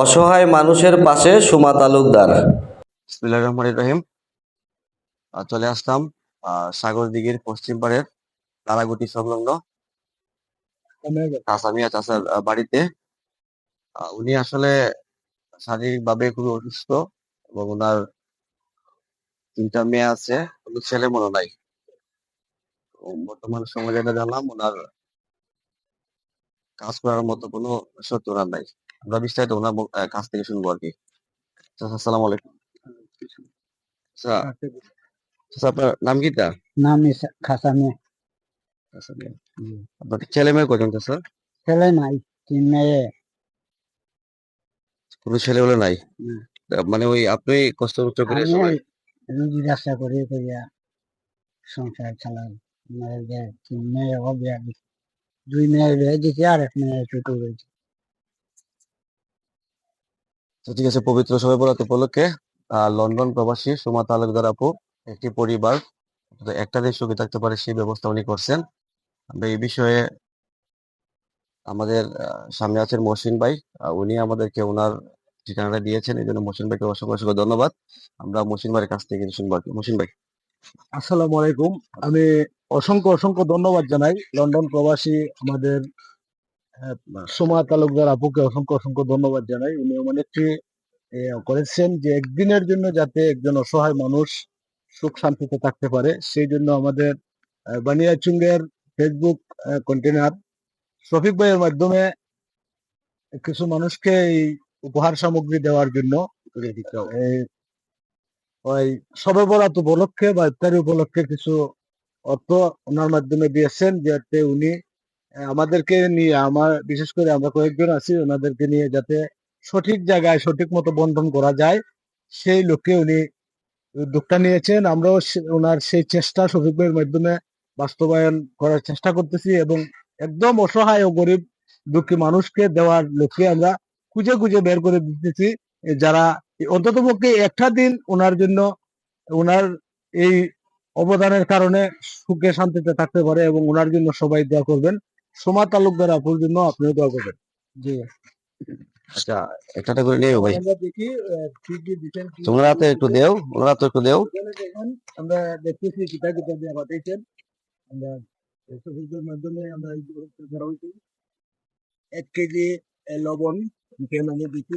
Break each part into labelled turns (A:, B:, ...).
A: অসহায় মানুষের পাশে সুমা তালুকদার।
B: রহমানির রহিম। চলে আসলাম সাগর দিঘির পশ্চিম পাড়ের তারাগুটি সংলগ্ন চাষার বাড়িতে। উনি আসলে শারীরিকভাবে খুবই অসুস্থ এবং ওনার তিনটা মেয়ে আছে, কোনো ছেলে মনে নাই। বর্তমান এটা জানলাম, ওনার কাজ করার মতো কোনো সত্য নাই। আমরা বিস্তারিত ওনার কাছ থেকে শুনব আর কি। আসসালামু আলাইকুম। আচ্ছা আচ্ছা, আপনার নাম কি তা?
C: নাম খাসামে
B: আপনার ছেলে মেয়ে কজন স্যার?
C: ছেলে নাই তিন মেয়ে।
B: কোনো ছেলে বলে নাই? মানে ওই আপনি কষ্ট কষ্ট করে
C: রুজি রাস্তা করে করিয়া সংসার চালাই মেয়ের তিন মেয়ে দিছে দুই মেয়ের বিয়ে দিছে আর এক মেয়ে ছোট রয়েছে
B: তো ঠিক আছে, পবিত্র সবাই বরাত উপলক্ষে লন্ডন প্রবাসী সুমা তালুকদার আপু, একটি পরিবার একটা দেশ সুখী থাকতে পারে সেই ব্যবস্থা উনি করছেন। আমরা এই বিষয়ে আমাদের সামনে আছেন মহসিন ভাই উনি আমাদেরকে ওনার ঠিকানাটা দিয়েছেন, এই জন্য মহসিন ভাইকে অসংখ্য অসংখ্য ধন্যবাদ। আমরা মহসিন ভাইয়ের কাছ থেকে শুনব মহসিন ভাই।
D: আসসালামু আলাইকুম। আমি অসংখ্য অসংখ্য ধন্যবাদ জানাই। লন্ডন প্রবাসী আমাদের সোমা তালুকদার আপুকে অসংখ্য অসংখ্য ধন্যবাদ জানাই। উনি এমন করেছেন যে একদিনের জন্য যাতে একজন অসহায় মানুষ সুখ শান্তিতে থাকতে পারে সেই জন্য আমাদের বানিয়াচুঙ্গের ফেসবুক কন্টেনার শফিক ভাইয়ের মাধ্যমে কিছু মানুষকে এই উপহার সামগ্রী দেওয়ার জন্য ওই সবে বরাত উপলক্ষে বা ইত্যাদি উপলক্ষে কিছু অর্থ ওনার মাধ্যমে দিয়েছেন যাতে উনি আমাদেরকে নিয়ে, আমার, বিশেষ করে আমরা কয়েকজন আছি, ওনাদেরকে নিয়ে যাতে সঠিক জায়গায় সঠিক মতো বন্টন করা যায়, সেই লক্ষ্যে উনি উদ্যোগটা নিয়েছেন। আমরাও ওনার সেই চেষ্টা ভাইয়ের মাধ্যমে বাস্তবায়ন করার চেষ্টা করতেছি এবং একদম অসহায় ও গরিব দুঃখী মানুষকে দেওয়ার লক্ষ্যে আমরা খুঁজে খুঁজে বের করে দিতেছি। যারা অন্তত পক্ষে একটা দিন ওনার জন্য, ওনার এই অবদানের কারণে সুখে শান্তিতে থাকতে পারে এবং ওনার জন্য সবাই দোয়া করবেন। সোমা তালুকদার আপুর জন্য আপনিও দোয়া করবেন। জি।
B: আচ্ছা একটা একটা করে নিয়ে ভাই।
D: দিচ্ছেন
B: তোমরা হাতে একটু দেও ওনারা তো একটু দেও।
D: আমরা দেখতেছি কিতা কিতা দিয়ে পাঠাইছেন আমরা মাধ্যমে আমরা এই গ্রুপটা এক কেজি এ, লবণ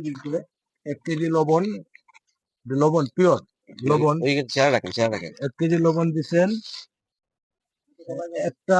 D: দিচ্ছে এক কেজি লবণ লবণ পিওর লবণ।
B: ওই চেয়ার রাখেন চেয়ার রাখেন।
D: এক কেজি লবণ দিছেন একটা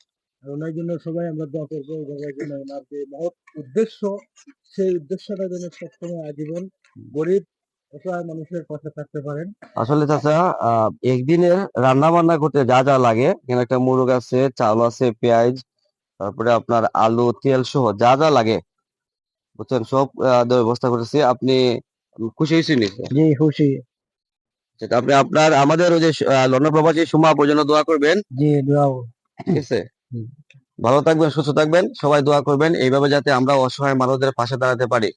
B: ওনার
D: জন্য সবাই আমরা দোয়া করব ওনার জন্য ওনার যে মহৎ উদ্দেশ্য সেই উদ্দেশ্যটা যেন সবসময় আজীবন গরিব অসহায় মানুষের পাশে থাকতে পারেন।
B: আসলে চাচা একদিনের রান্না বান্না করতে যা যা লাগে এখানে একটা মুরগ আছে চাল আছে পেঁয়াজ তারপরে আপনার আলু তেল সহ যা যা লাগে বুঝছেন? সব ব্যবস্থা করেছি আপনি খুশি হয়েছেন
C: জি খুশি।
B: আপনি আপনার আমাদের ওই যে লন্ডন প্রবাসী সুমা পর্যন্ত দোয়া করবেন।
C: জি দোয়াও
B: ঠিক আছে। ভালো থাকবেন, সুস্থ থাকবেন। সবাই দোয়া করবেন। এইভাবে যাতে আমরা অসহায় মানুষদের পাশে দাঁড়াতে পারি।